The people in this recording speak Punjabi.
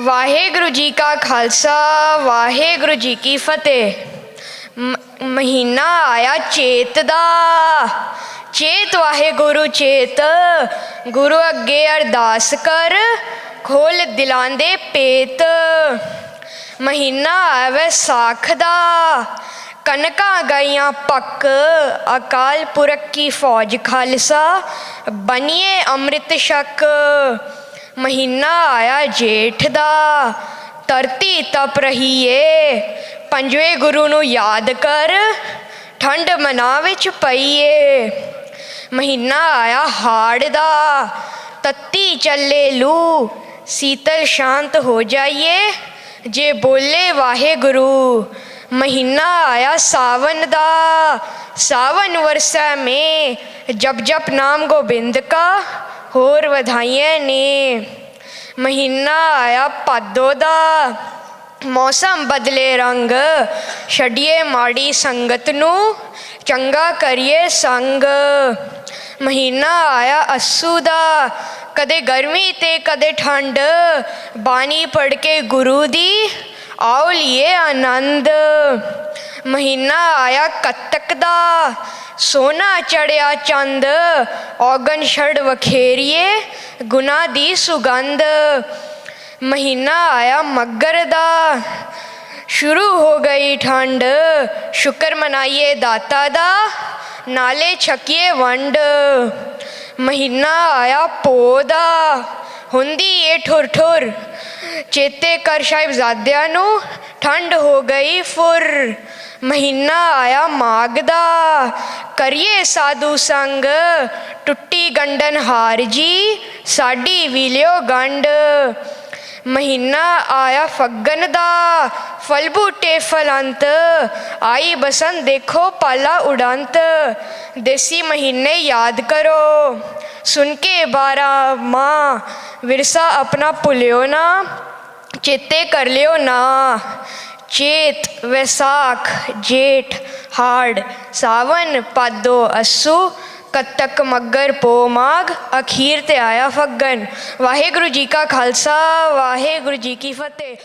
ਵਾਹਿਗੁਰੂ ਜੀ ਕਾ ਖਾਲਸਾ, ਵਾਹਿਗੁਰੂ ਜੀ ਕੀ ਫਤਿਹ। ਮਹੀਨਾ ਆਇਆ ਚੇਤ ਦਾ। ਚੇਤ ਵਾਹਿਗੁਰੂ ਚੇਤ, ਗੁਰੂ ਅੱਗੇ ਅਰਦਾਸ ਕਰ, ਖੋਲ ਦਿਲਾਂ ਦੇ ਪੇਤ। ਮਹੀਨਾ ਆਵੇ ਸਾਖ ਦਾ ਕਨਕਾਂ ਗਈਆਂ ਪੱਕ, ਅਕਾਲ ਪੁਰਖ ਕੀ ਫੌਜ ਖਾਲਸਾ ਬਨੀਏ ਅੰਮ੍ਰਿਤ ਛਕ। ਮਹੀਨਾ ਆਇਆ ਜੇਠ ਦਾ, ਧਰਤੀ ਤਪ ਰਹੀ ਏ ਪੰਜਵੇਂ ਗੁਰੂ ਨੂੰ ਯਾਦ ਕਰ, ਠੰਡ ਮਨਾ ਵਿੱਚ ਪਈ ਏ ਮਹੀਨਾ ਆਇਆ ਹਾੜ ਦਾ, ਤੱਤੀ ਚੱਲੇ ਲੂ, ਸੀਤਲ ਸ਼ਾਂਤ ਹੋ ਜਾਈਏ। ਜੇ ਬੋਲੇ ਵਾਹਿਗੁਰੂ, ਮਹੀਨਾ ਆਇਆ ਸਾਵਨ ਦਾ। ਸਾਵਨ ਵਰਸਾ ਮੇ, ਜਪ ਜਪ ਨਾਮ ਗੋਬਿੰਦ ਕਾ ਹੋਰ ਵਧਾਈਆਂ ਨੇ। ਮਹੀਨਾ ਆਇਆ ਭਾਦੋ ਦਾ। ਮੌਸਮ ਬਦਲੇ ਰੰਗ। ਛੱਡੀਏ ਮਾੜੀ ਸੰਗਤ ਨੂੰ, ਚੰਗਾ ਕਰੀਏ ਸੰਗ। ਮਹੀਨਾ ਆਇਆ ਅਸੂ ਦਾ। ਕਦੇ ਗਰਮੀ ਤੇ ਕਦੇ ਠੰਡ। ਬਾਣੀ ਪੜ ਕੇ ਗੁਰੂ ਦੀ, ਆਓ ਲਈਏ ਆਨੰਦ। ਮਹੀਨਾ ਆਇਆ ਕੱਤਕ ਦਾ। ਸੋਨਾ ਚੜਿਆ ਚੰਦ, ਔਗਣ ਛੜ ਵਖੇਰੀਏ, ਗੁਨਾ ਦੀ ਸੁਗੰਧ। ਮਹੀਨਾ ਆਇਆ ਮੱਗਰ ਦਾ, ਸ਼ੁਰੂ ਹੋ ਗਈ ਠੰਡ। ਸ਼ੁਕਰ ਮਨਾਈਏ ਦਾਤਾ ਦਾ, ਨਾਲੇ ਛਕੀਏ ਵੰਡ। ਮਹੀਨਾ ਆਇਆ ਪੋ ਦਾ, ਹੁੰਦੀ ਏ ਠੁਰ ਠੁਰ ਚੇਤੇ ਕਰ ਸਾਹਿਬਜ਼ਾਦਿਆਂ ਨੂੰ ਠੰਡ ਹੋ ਗਈ ਫੁਰ, ਮਹੀਨਾ ਆਇਆ ਮਾਘ ਦਾ। ਕਰੀਏ ਸਾਧੂ ਸੰਗ, ਟੁੱਟੀ ਗੰਡਨ ਹਾਰ ਜੀ, ਸਾਡੀ ਵੀ ਲਿਓ ਗੰਡ ਮਹੀਨਾ ਆਇਆ ਫੱਗਣ ਦਾ, ਫਲ ਬੂਟੇ ਫਲੰਤ, ਆਈ ਬਸੰਤ ਦੇਖੋ ਪਾਲਾ ਉਡੰਤ, ਦੇਸੀ ਮਹੀਨੇ ਯਾਦ ਕਰੋ। ਸੁਣ ਕੇ ਬਾਰਾ ਮਾਂ, ਵਿਰਸਾ ਆਪਣਾ ਭੁਲਿਓ ਨਾ, ਚੇਤੇ ਕਰ ਲਿਓ ਨਾ। ਚੇਤ ਵੈਸਾਖ, ਜੇਠ ਹਾੜ, ਸਾਵਨ ਪਾਦੋ ਅਸੂ ਕੱਤਕ ਮੱਗਰ ਪੋ ਮਾਘ, ਅਖੀਰ ਤੇ ਆਇਆ ਫੱਗਨ ਵਾਹਿਗੁਰੂ ਜੀ ਕਾ ਖਾਲਸਾ, ਵਾਹਿਗੁਰੂ ਜੀ ਕੀ ਫਤਿਹ।